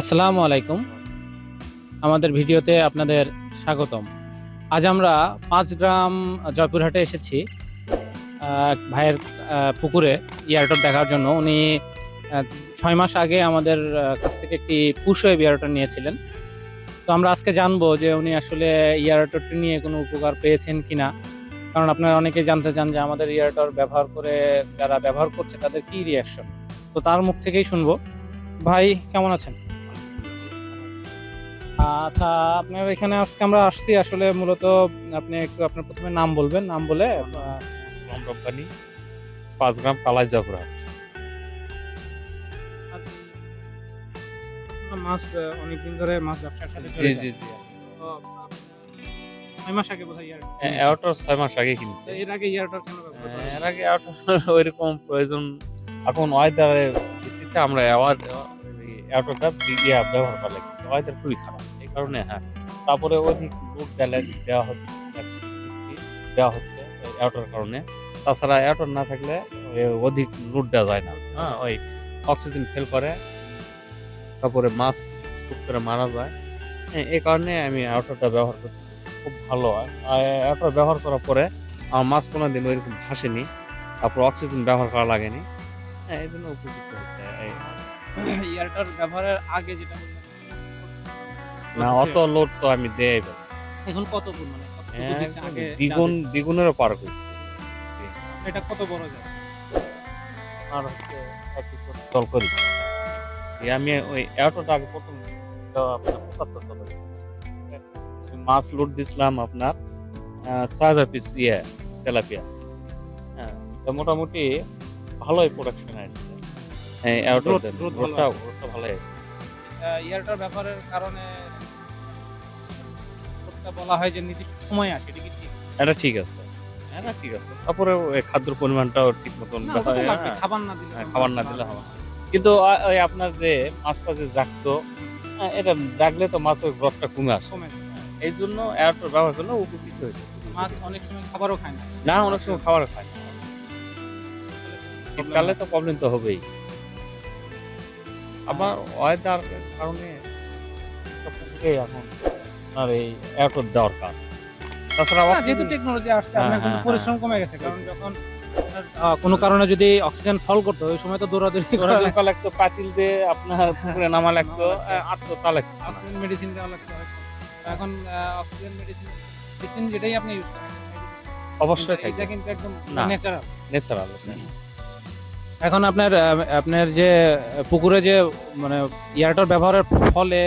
আসসালামু আলাইকুম। আমাদের ভিডিওতে আপনাদের স্বাগতম। আজ আমরা পাঁচ গ্রাম জয়পুরহাটে এসেছি। এক ভাইয়ের পুকুরে ইয়ারটর দেখার জন্য। উনি ছয় মাস আগে আমাদের কাছ থেকে একটি পুষয়ে ইয়ারটর নিয়েছিলেন। তো আমরা আজকে জানব যে উনি আসলে ইয়ারটরটি নিয়ে কোনো উপকার পেয়েছেন কি না কারণ আপনারা অনেকেই জানতে চান যে আমাদের ইয়ারটর ব্যবহার করে, যারা ব্যবহার করছে, তাদের কি রিয়াকশন তো তার মুখ থেকেই শুনব। ভাই, কেমন আছেন? আচ্ছা আপনার এখানে আজকে আমরা আসছি আসলে মূলত আপনি একটু আপনার প্রথমে নাম বলবেন নাম বলে কোম্পানি পাঁচ গ্রাম কালাই জবরাট মাছ অনেকদিন ধরে মাছ ব্যবসার সাথে জি জি জি। ছয় মাস আগে বোধহয় এয়ারটার ছয় মাস আগে কিনছে। এর আগে কেন এর আগে এয়ারটার ওইরকম প্রয়োজন এখন ওয়েদারের ভিত্তিতে আমরা এয়ারটারটা ব্যবহার করা ওয়েদার খুবই খারাপ। কারণে হ্যাঁ। তারপরে অধিক লোড দেওয়া দেওয়া হচ্ছে দেওয়া হচ্ছে এয়ারটার কারণে। তাছাড়া এয়ারটার না থাকলে অধিক লোড দেওয়া যায় না। হ্যাঁ ওই অক্সিজেন ফেল করে, তারপরে মাছ খুব করে মারা যায়। এই কারণে আমি এয়ারটারটা ব্যবহার করছি খুব ভালো হয়। আর এয়ারটার ব্যবহার করার পরে আমার মাছ কোনো দিন ওই ওইরকম ভাসেনি। তারপর অক্সিজেন ব্যবহার করা লাগেনি। হ্যাঁ এই জন্য উপযুক্ত হচ্ছে ইয়ারটার ব্যবহারের আগে যেটা বললেন না অত লোড তো আমি দেই না। এখন কত গুণ মানে? হ্যাঁ, দ্বিগুণ যা দ্বিগুণেরও পার হয়েছে। এটা কত বড় যায়? আর হচ্ছে একটু করি। আমি ওই এয়ারটা আগে প্রথম আপনার পঁচাত্তর টাকা মাছ লোড দিছিলাম আপনার ছয় হাজার পিস ইয়ে তেলাপিয়া। হ্যাঁ তো মোটামুটি ভালোই প্রোডাকশন আসছে। এই এয়ারটা। গ্রোথটা আসছে ইয়ারটার ব্যবহারের কারণে লোকটা বলা হয় যে নির্দিষ্ট সময় আসে এটা কি ঠিক? এটা ঠিক আছে। এটা ঠিক আছে। তারপরে ওই খাদ্যর পরিমাণটাও ঠিক মতন হয়, হ্যাঁ। খাবার না দিলে হ্যাঁ, খাবার না দিলে হবে কিন্তু ওই আপনার যে মাছটা যে জাগতো হ্যাঁ, এটা জাগলে তো মাছের গ্রথটা কমে আসে। এই জন্য এয়ারটা ব্যবহার করলে উপকৃত হয়েছে মাছ অনেক সময় খাবারও খায় না। না অনেক সময় খাবার খায় না। শীতকালে তো প্রবলেম তো হবেই। আবার ওয়েদার কারণে পুকুরে এখন আপনার এই এয়ারটোর দরকার। তাছাড়া যেহেতু টেকনোলজি আসছে হ্যাঁ, আপনার কিন্তু হ্যাঁ, পরিশ্রম কমে গেছে কারণ যখন কোনো কারণে যদি অক্সিজেন ফল করতো ওই সময় তো দৌড়াদৌড়ি করা লাগতো। পাতিল দিয়ে আপনার পুকুরে নামা লাগতো আটতো লাগতো। অক্সিজেন মেডিসিন দেওয়া লাগতো। এখন অক্সিজেন মেডিসিন মেডিসিন যেটাই আপনি ইউজ করেন অবশ্যই এটা কিন্তু একদম। ন্যাচারাল ন্যাচারাল এখন আপনার আপনার যে পুকুরে যে মানে ইয়ারটার ব্যবহারের ফলে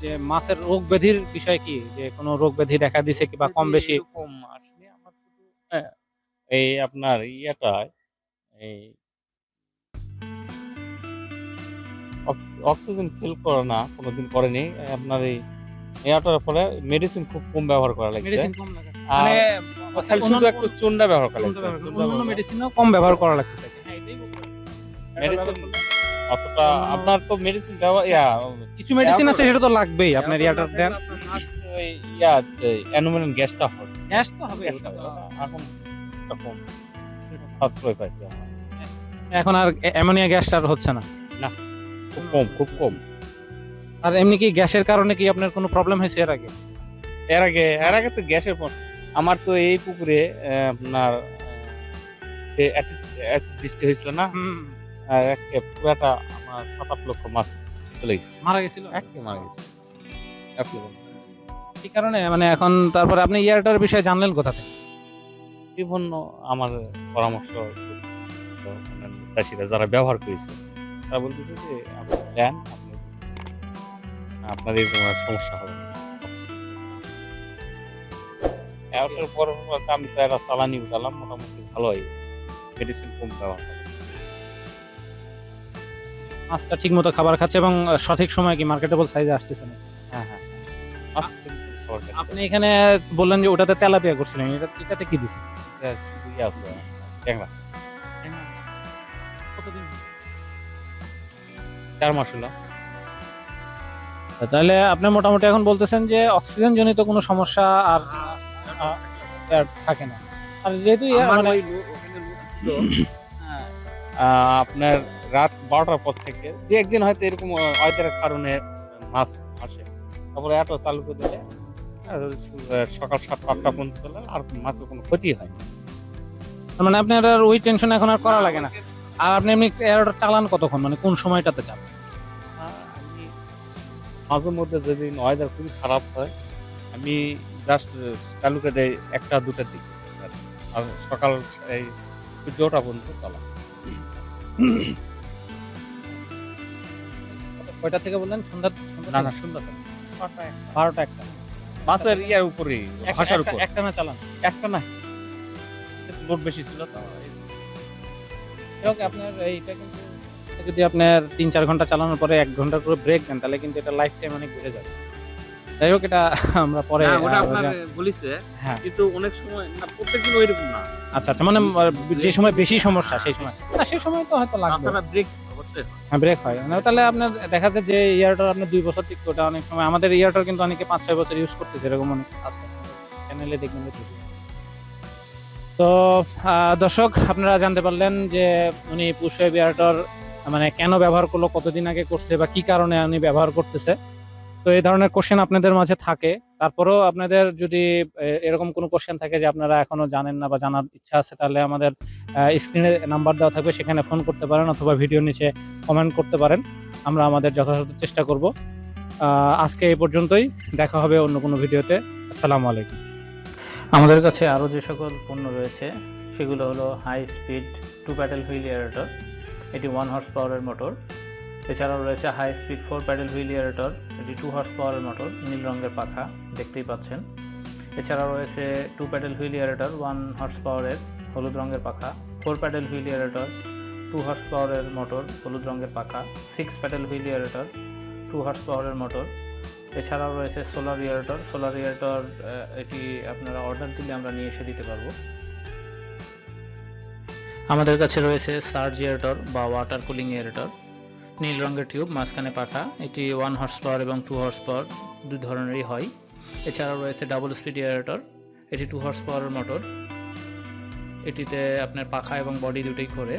যে- মাছের রোগ ব্যাধির বিষয় কি? যে কোনো রোগ ব্যাধি দেখা দিছে কি বা কম বেশি? এরকম আসলে আমার শুধু হ্যাঁ, এই আপনার ইয়েটা এই অক্স- অক্সিজেন ফিল করে না কোনোদিন করেনি আপনার এই এয়ারটার ফলে মেডিসিন খুব কম ব্যবহার করা লাগছে। মেডিসিন কম লাগে। আর মানে খালি শুধু একটু চুনটা ব্যবহার করা লাগছে। অন্যান্য মেডিসিনও কম ব্যবহার করা হ্যাঁ চাচ্ছি। মেডিসিন অতটা আপনার তো মেডিসিন দেওয়া ইয়া কিছু মেডিসিন আছে সেটা তো লাগবেই আপনার ইয়ারটার দেন। ওই ইয়া অ্যানুমিনিয়াম গ্যাসটা হয়। গ্যাস তো হবে গ্যাসটা এখন কম সাশ্রয় পাইছে। এখন আর অ্যামোনিয়া গ্যাসটা আর হচ্ছে না। না খুব কম খুব কম। আর এমনি কি গ্যাসের কারণে কি আপনার কোনো প্রবলেম হয়েছে এর আগে? এর আগে এর আগে তো গ্যাসের পর আমার তো এই পুকুরে আপনার বৃষ্টি হয়েছিল না? আর পুরাটা আমার সাত আট লক্ষ মাছ চলে গেছে। মারা গেছিল? একে মারা গেছে. এই কারণে? মানে এখন তারপরে আপনি ইয়ারটার বিষয়ে জানলেন কোথা থেকে? বিভিন্ন আমার পরামর্শ মানে চাষিরা যারা ব্যবহার করেছে তারা বলতেছে যে আপনি দেন আপনি আপনার এই তোমার সমস্যা হবে। না পর আমি তো একটা চালানি উঠালাম মোটামুটি ভালোই মেডিসিন কম করে মাছটা ঠিক মতো খাবার খাচ্ছে এবং সঠিক সময় কি মার্কেটেবল সাইজে আসতেছে না? হ্যাঁ হ্যাঁ খাচ্ছে। আপনি এখানে বললেন যে ওটাতে তেলাপিয়া করছিলেন এটা এটাতে কি দিছেন? এটা শুধু আছে। ট্যাংরা। কতদিন? চার মাস হলো। তাহলে আপনি মোটামুটি এখন বলতেছেন যে অক্সিজেন জনিত কোনো সমস্যা আর আর থাকে না। আর যেহেতু ইয়া মানে আপনার রাত বারোটার পর থেকে দু একদিন হয়তো এরকম ওয়েদারের কারণে মাছ আসে। তারপরে এত চালু করে দিলে সকাল সাতটা আটটা পর্যন্ত চলে আর মাছের কোনো ক্ষতি হয় না। মানে আপনার আর ওই টেনশন এখন আর করা লাগে না। আর আপনি এমনি এয়ারটা চালান কতক্ষণ? মানে কোন সময়টাতে চালান? মাঝে মধ্যে যদি ওয়েদার খুবই খারাপ হয় আমি জাস্ট চালু করে দেয় একটা দুটার দিকে। আর সকাল এই সূর্য ওঠা পর্যন্ত চলা কয়টা থেকে বললেন? সন্ধ্যা সন্ধ্যা না? না সুন্দর বারোটা একটা। মাছের ইয়ার উপরে ভাষার উপর। একটা না চালান। একটা না। লোড বেশি ছিল তো আপনার এইটা কিন্তু যদি আপনার তিন চার ঘণ্টা চালানোর পরে এক ঘণ্টা করে ব্রেক দেন তাহলে কিন্তু এটা লাইফ টাইম অনেক ঘুরে যাবে। যাই হোক এটা আমরা পরে বলিছে হ্যাঁ। কিন্তু অনেক সময় না প্রত্যেকদিন ওইরকম না। আচ্ছা আচ্ছা মানে যে সময় বেশি সমস্যা সেই সময়। না সেই সময় তো হয়তো লাগবে। ব্রেক হ্যাঁ। ব্রেক হয়। না তাহলে আপনার দেখা যায় যে ইয়ারটার আপনার দুই বছর টিকতো ওটা অনেক সময় আমাদের ইয়ারটার কিন্তু অনেকে পাঁচ ছয় বছর ইউজ করতেছে এরকম অনেক আছে। চ্যানেলে দেখবেন। তো দর্শক আপনারা জানতে পারলেন যে উনি পুষে বিয়ারটার মানে কেন ব্যবহার করল, কতদিন আগে করছে বা কি কারণে উনি ব্যবহার করতেছে? তো এই ধরনের কোশ্চেন আপনাদের মাঝে থাকে। তারপরেও আপনাদের যদি এরকম কোনো কোশ্চেন থাকে যে আপনারা এখনও জানেন না বা জানার ইচ্ছা আছে, তাহলে আমাদের স্ক্রিনে নাম্বার দেওয়া থাকবে, সেখানে ফোন করতে পারেন অথবা ভিডিও নিচে কমেন্ট করতে পারেন। আমরা আমাদের যথাযথ চেষ্টা করব। আজকে এই পর্যন্তই। দেখা হবে অন্য কোনো ভিডিওতে আসসালামু আলাইকুম। আমাদের কাছে আরও যে সকল পণ্য রয়েছে, সেগুলো হলো high speed two paddle wheel aerator এটি ওয়ান হর্স পাওয়ারের মোটর এছাড়াও রয়েছে high speed four paddle wheel aerator এটি টু হর্স পাওয়ারের মোটর নীল রঙের পাখা, দেখতেই পাচ্ছেন। এছাড়াও রয়েছে two paddle wheel aerator one horse পাওয়ারের হলুদ রঙের পাখা four paddle wheel aerator two horse পাওয়ারের মোটর হলুদ রঙের পাখা six paddle wheel aerator two horse পাওয়ারের মোটর এছাড়াও রয়েছে সোলার ইয়ারেটর সোলার ইয়ারেটর এটি আপনারা অর্ডার দিলে আমরা নিয়ে এসে দিতে পারব। আমাদের কাছে রয়েছে সার্জ ইয়ারেটর বা ওয়াটার কুলিং ইয়ারেটর নীল রঙের টিউব, মাঝখানে পাখা এটি ওয়ান হর্স পাওয়ার এবং টু হর্স পাওয়ার দুই ধরনেরই হয়। এছাড়াও রয়েছে ডাবল স্পিড ইয়ারেটর এটি টু হর্স পাওয়ারের মোটর এটিতে আপনার পাখা এবং বডি দুটোই করে।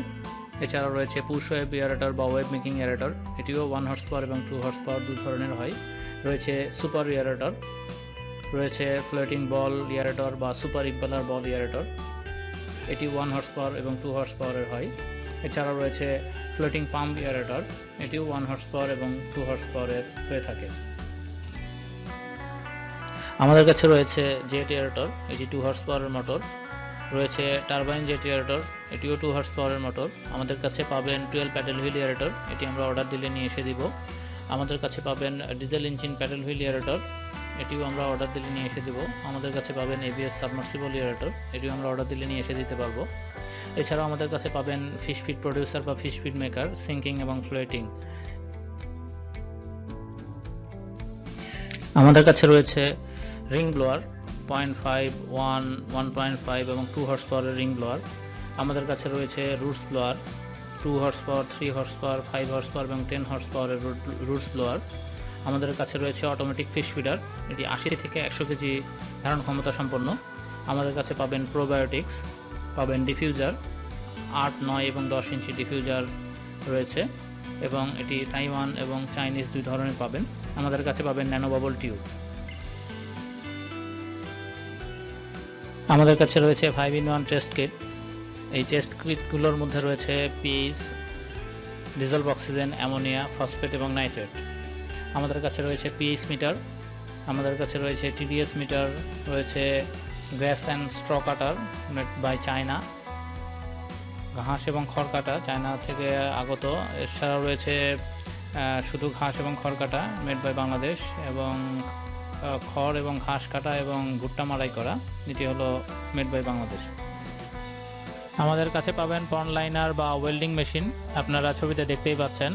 এছাড়াও রয়েছে পুশ ওয়েব ইয়ারেটর বা ওয়েব মেকিং ইয়ারেটর এটিও ওয়ান হর্স পাওয়ার এবং টু হর্স পাওয়ার দুই ধরনের হয়। রয়েছে সুপার ইয়ারেটর রয়েছে ফ্লোটিং বল ইয়ারেটর বা সুপার ইম্পেলার বল ইয়ারেটর এটি ওয়ান হর্স পাওয়ার এবং টু হর্স পাওয়ারের হয়। এছাড়াও রয়েছে ফ্লোটিং পাম্প ইয়ারেটর এটিও ওয়ান হর্স পাওয়ার এবং টু হর্স পাওয়ারের হয়ে থাকে। আমাদের কাছে রয়েছে জেট ইয়ারেটর এটি টু হর্স পাওয়ারের মোটর রয়েছে টারবাইন জেট ইয়ারেটর এটিও টু হর্স পাওয়ারের মোটর আমাদের কাছে পাবেন টুয়েলভ প্যাডেল হুইল ইয়ারেটর এটি আমরা অর্ডার দিলে নিয়ে এসে দিব। আমাদের কাছে পাবেন diesel engine paddle wheel aerator এটিও আমরা অর্ডার দিলে নিয়ে এসে দেবো। আমাদের কাছে পাবেন এবিএস সাবমার্সিবল ইয়ারেটর এটিও আমরা অর্ডার দিলে নিয়ে এসে দিতে পারব। এছাড়াও আমাদের কাছে পাবেন ফিশ ফিড প্রডিউসার বা ফিশ ফিড মেকার সিঙ্কিং এবং ফ্লোয়েটিং আমাদের কাছে রয়েছে ring blower point five one one point five এবং টু হর্স পাওয়ারের রিং ব্লোয়ার আমাদের কাছে রয়েছে roots blower two horse power three horse power five horse power এবং টেন হর্স পাওয়ারের রুটস ব্লোয়ার আমাদের কাছে রয়েছে অটোমেটিক ফিশ ফিডার এটি আশি থেকে একশো কেজি ধারণ ক্ষমতা সম্পন্ন। আমাদের কাছে পাবেন প্রোবায়োটিক্স পাবেন ডিফিউজার আট, নয় এবং দশ ইঞ্চি ডিফিউজার রয়েছে এবং এটি তাইওয়ান এবং চাইনিজ দুই ধরনের পাবেন। আমাদের কাছে পাবেন ন্যানো বাবল টিউব আমাদের কাছে রয়েছে five in one test kit এই টেস্ট কিটগুলোর মধ্যে রয়েছে pH dissolved oxygen ammonia phosphate এবং নাইট্রেট আমাদের কাছে রয়েছে পিএইচ মিটার আমাদের কাছে রয়েছে টিডিএস মিটার রয়েছে grass and straw cutter made by China ঘাস এবং খড় কাটা চায়না থেকে আগত। এছাড়াও রয়েছে শুধু ঘাস এবং খড় কাটা মেড বাই বাংলাদেশ এবং খড় এবং ঘাস কাটা এবং ভুট্টা মাড়াই করা, এটি হলো মেড বাই বাংলাদেশ আমাদের কাছে পাবেন পন লাইনার বা ওয়েল্ডিং মেশিন আপনারা ছবিতে দেখতেই পাচ্ছেন।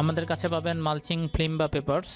আমাদের কাছে পাবেন মালচিং ফিল্ম বা পেপারস।